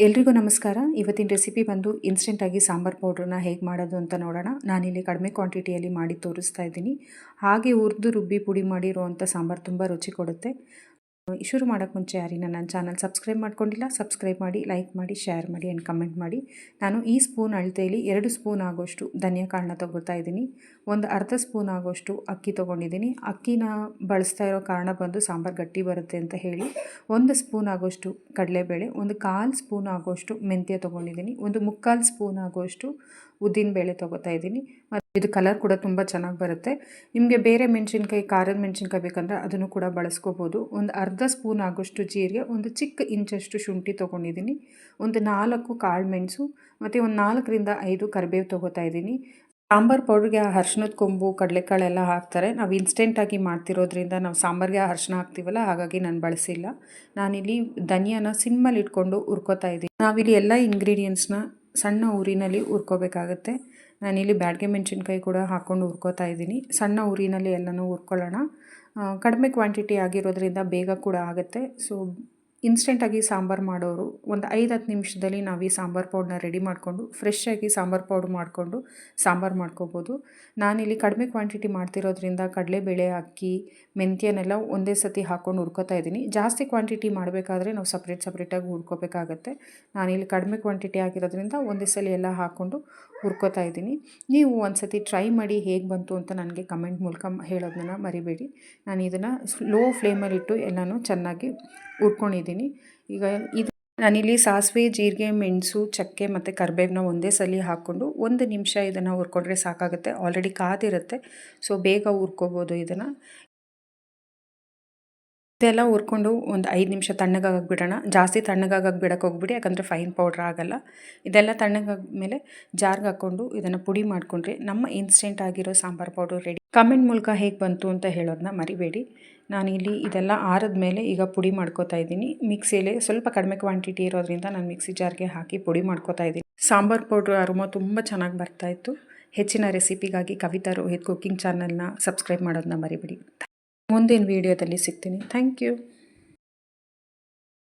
ಎಲ್ರಿಗೂ ನಮಸ್ಕಾರ. ಇವತ್ತಿನ ರೆಸಿಪಿ ಬಂದು ಇನ್ಸ್ಟೆಂಟಾಗಿ ಸಾಂಬಾರು ಪೌಡ್ರನ್ನ ಹೇಗೆ ಮಾಡೋದು ಅಂತ ನೋಡೋಣ. ನಾನಿಲ್ಲಿ ಕಡಿಮೆ ಕ್ವಾಂಟಿಟಿಯಲ್ಲಿ ಮಾಡಿ ತೋರಿಸ್ತಾ ಇದ್ದೀನಿ. ಹಾಗೆ ಹುರಿದು ರುಬ್ಬಿ ಪುಡಿ ಮಾಡಿರುವಂಥ ಸಾಂಬಾರು ತುಂಬ ರುಚಿ ಕೊಡುತ್ತೆ. ಶುರು ಮಾಡೋಕ್ಕೆ ಮುಂಚೆ ಯಾರಿನ ನನ್ನ ಚಾನಲ್ ಸಬ್ಸ್ಕ್ರೈಬ್ ಮಾಡ್ಕೊಂಡಿಲ್ಲ, ಸಬ್ಸ್ಕ್ರೈಬ್ ಮಾಡಿ, ಲೈಕ್ ಮಾಡಿ, ಶೇರ್ ಮಾಡಿ ಆ್ಯಂಡ್ ಕಮೆಂಟ್ ಮಾಡಿ. ನಾನು ಈ ಸ್ಪೂನ್ ಅಳತೆಯಲ್ಲಿ ಎರಡು ಸ್ಪೂನ್ ಆಗೋಷ್ಟು ಧನಿಯಾ ಕಾಳನ್ನ ತೊಗೊಳ್ತಾ ಇದ್ದೀನಿ. ಒಂದು ಅರ್ಧ ಸ್ಪೂನ್ ಆಗೋಷ್ಟು ಅಕ್ಕಿ ತೊಗೊಂಡಿದ್ದೀನಿ. ಅಕ್ಕಿನ ಬಳಸ್ತಾ ಇರೋ ಕಾರಣ ಬಂದು ಸಾಂಬಾರು ಗಟ್ಟಿ ಬರುತ್ತೆ ಅಂತ ಹೇಳಿ ಒಂದು ಸ್ಪೂನ್ ಆಗೋಷ್ಟು ಕಡಲೆಬೇಳೆ, ಒಂದು ಕಾಲು ಸ್ಪೂನ್ ಆಗೋಷ್ಟು ಮೆಂತ್ಯ ತೊಗೊಂಡಿದ್ದೀನಿ. ಒಂದು ಮುಕ್ಕಾಲು ಸ್ಪೂನ್ ಆಗೋಷ್ಟು ಉದ್ದಿನ ಬೇಳೆ ತೊಗೋತಾ ಇದ್ದೀನಿ. ಇದು ಕಲರ್ ಕೂಡ ತುಂಬ ಚೆನ್ನಾಗಿ ಬರುತ್ತೆ. ನಿಮಗೆ ಬೇರೆ ಮೆಣಸಿನ್ಕಾಯಿ, ಖಾರದ ಮೆಣಸಿನ್ಕಾಯಿ ಬೇಕಂದರೆ ಅದನ್ನು ಕೂಡ ಬಳಸ್ಕೋಬೋದು. ಒಂದು ಅರ್ಧ ಸ್ಪೂನ್ ಆಗೋಷ್ಟು ಜೀರಿಗೆ, ಒಂದು ಚಿಕ್ಕ ಇಂಚಷ್ಟು ಶುಂಠಿ ತೊಗೊಂಡಿದ್ದೀನಿ, ಒಂದು ನಾಲ್ಕು ಕಾಳು ಮೆಣಸು, ಮತ್ತು ಒಂದು ನಾಲ್ಕರಿಂದ ಐದು ಕರಿಬೇವು ತೊಗೋತಾ ಇದ್ದೀನಿ. ಸಾಂಬಾರು ಪೌಡ್ರಿಗೆ ಆ ಅರ್ಶಿನದ ಕೊಂಬು, ಕಡಲೆಕಾಳೆಲ್ಲ ಹಾಕ್ತಾರೆ. ನಾವು ಇನ್ಸ್ಟೆಂಟಾಗಿ ಮಾಡ್ತಿರೋದ್ರಿಂದ ನಾವು ಸಾಂಬಾರಿಗೆ ಅರ್ಶಿನ ಹಾಕ್ತೀವಲ್ಲ, ಹಾಗಾಗಿ ನಾನು ಬಳಸಿಲ್ಲ. ನಾನಿಲ್ಲಿ ಧನಿಯಾನ ಸಿಮ್ಮಲ್ಲಿ ಇಟ್ಕೊಂಡು ಹುರ್ಕೋತಾ ಇದ್ದೀನಿ. ನಾವಿಲ್ಲಿ ಎಲ್ಲ ಇಂಗ್ರೀಡಿಯೆಂಟ್ಸ್ನ ಸಣ್ಣ ಊರಿನಲ್ಲಿ ಹುರ್ಕೋಬೇಕಾಗತ್ತೆ. ನಾನಿಲ್ಲಿ ಬ್ಯಾಡಗೆ ಮೆಣಸಿನ್ಕಾಯಿ ಕೂಡ ಹಾಕ್ಕೊಂಡು ಹುರ್ಕೋತಾ ಇದ್ದೀನಿ. ಸಣ್ಣ ಊರಿನಲ್ಲಿ ಎಲ್ಲನೂ ಹುರ್ಕೊಳ್ಳೋಣ. ಕಡಿಮೆ ಕ್ವಾಂಟಿಟಿ ಆಗಿರೋದ್ರಿಂದ ಬೇಗ ಕೂಡ ಆಗುತ್ತೆ. ಸೊ ಇನ್ಸ್ಟೆಂಟಾಗಿ ಸಾಂಬಾರು ಮಾಡೋರು, ಒಂದು ಐದು ಹತ್ತು ನಿಮಿಷದಲ್ಲಿ ನಾವು ಈ ಸಾಂಬಾರು ಪೌಡ್ರನ್ನ ರೆಡಿ ಮಾಡಿಕೊಂಡು ಫ್ರೆಶ್ಶಾಗಿ ಸಾಂಬಾರು ಪೌಡ್ರ್ ಮಾಡಿಕೊಂಡು ಸಾಂಬಾರು ಮಾಡ್ಕೋಬೋದು. ನಾನಿಲ್ಲಿ ಕಡಿಮೆ ಕ್ವಾಂಟಿಟಿ ಮಾಡ್ತಿರೋದ್ರಿಂದ ಕಡಲೆಬೇಳೆ ಅಕ್ಕಿ, ಮೆಂತ್ಯನೆಲ್ಲ ಒಂದೇ ಸತಿ ಹಾಕ್ಕೊಂಡು ಹುರ್ಕೋತಾ ಇದ್ದೀನಿ. ಜಾಸ್ತಿ ಕ್ವಾಂಟಿಟಿ ಮಾಡಬೇಕಾದ್ರೆ ನಾವು ಸಪ್ರೇಟ್ ಸಪ್ರೇಟಾಗಿ ಹುರ್ಕೋಬೇಕಾಗತ್ತೆ. ನಾನಿಲ್ಲಿ ಕಡಿಮೆ ಕ್ವಾಂಟಿಟಿ ಆಗಿರೋದ್ರಿಂದ ಒಂದೇ ಸಲ ಎಲ್ಲ ಹಾಕ್ಕೊಂಡು ಹುರ್ಕೋತಾ ಇದ್ದೀನಿ. ನೀವು ಒಂದು ಸತಿ ಟ್ರೈ ಮಾಡಿ ಹೇಗೆ ಬಂತು ಅಂತ ನನಗೆ ಕಮೆಂಟ್ ಮೂಲಕ ಹೇಳೋದನ್ನ ಮರಿಬೇಡಿ. ನಾನು ಇದನ್ನು ಲೋ ಫ್ಲೇಮಲ್ಲಿಟ್ಟು ಎಲ್ಲನೂ ಚೆನ್ನಾಗಿ ಹುರ್ಕೊಂಡಿದ್ದೀನಿ ಈಗ ಇದು ನಾನಿಲ್ಲಿ ಸಾಸಿವೆ, ಜೀರಿಗೆ, ಮೆಣಸು, ಚಕ್ಕೆ ಮತ್ತು ಕರಿಬೇವನ್ನ ಒಂದೇ ಸಲ ಹಾಕ್ಕೊಂಡು ಒಂದು ನಿಮಿಷ ಇದನ್ನು ಹುರ್ಕೊಂಡ್ರೆ ಸಾಕಾಗುತ್ತೆ. ಆಲ್ರೆಡಿ ಕಾದಿರುತ್ತೆ. ಸೊ ಬೇಗ ಹುರ್ಕೋಬೋದು ಇದನ್ನು. ಇದೆಲ್ಲ ಹುರ್ಕೊಂಡು ಒಂದು ಐದು ನಿಮಿಷ ತಣ್ಣಗಾಗಕ್ಕೆ ಬಿಡೋಣ ಜಾಸ್ತಿ ತಣ್ಣಗಾಗಕ್ಕೆ ಬಿಡಕ್ಕೆ ಹೋಗ್ಬಿಡಿ, ಯಾಕಂದರೆ ಫೈನ್ ಪೌಡ್ರ್ ಆಗಲ್ಲ. ಇದೆಲ್ಲ ತಣ್ಣಗಾದ್ಮೇಲೆ ಜಾರ್ಗೆ ಹಾಕ್ಕೊಂಡು ಇದನ್ನು ಪುಡಿ ಮಾಡಿಕೊಂಡ್ರೆ ನಮ್ಮ ಇನ್ಸ್ಟೆಂಟ್ ಆಗಿರೋ ಸಾಂಬಾರು ಪೌಡ್ರ್ ರೆಡಿ ಕಮೆಂಟ್ ಮೂಲಕ ಹೇಗೆ ಬಂತು ಅಂತ ಹೇಳೋದನ್ನ ಮರಿಬೇಡಿ. ನಾನು ಇಲ್ಲಿ ಇದೆಲ್ಲ ಆರದ ಮೇಲೆ ಈಗ ಪುಡಿ ಮಾಡ್ಕೋತಾ ಇದ್ದೀನಿ. ಮಿಕ್ಸಿಯಲ್ಲಿ ಸ್ವಲ್ಪ ಕಡಿಮೆ ಕ್ವಾಂಟಿಟಿ ಇರೋದ್ರಿಂದ ನಾನು ಮಿಕ್ಸಿ ಜಾರ್ಗೆ ಹಾಕಿ ಪುಡಿ ಮಾಡ್ಕೋತಾ ಇದ್ದೀನಿ. ಸಾಂಬಾರು ಪೌಡ್ರ್ ಅರುಮ ತುಂಬ ಚೆನ್ನಾಗಿ ಬರ್ತಾಯಿತ್ತು ಹೆಚ್ಚಿನ ರೆಸಿಪಿಗಾಗಿ ಕವಿತಾ ರೋಹಿತ್ ಕುಕ್ಕಿಂಗ್ ಚಾನಲ್ನ ಸಬ್ಸ್ಕ್ರೈಬ್ ಮಾಡೋದನ್ನ ಮರಿಬೇಡಿ. ಮುಂದಿನ ವೀಡಿಯೋದಲ್ಲಿ ಸಿಗ್ತೀನಿ. Thank you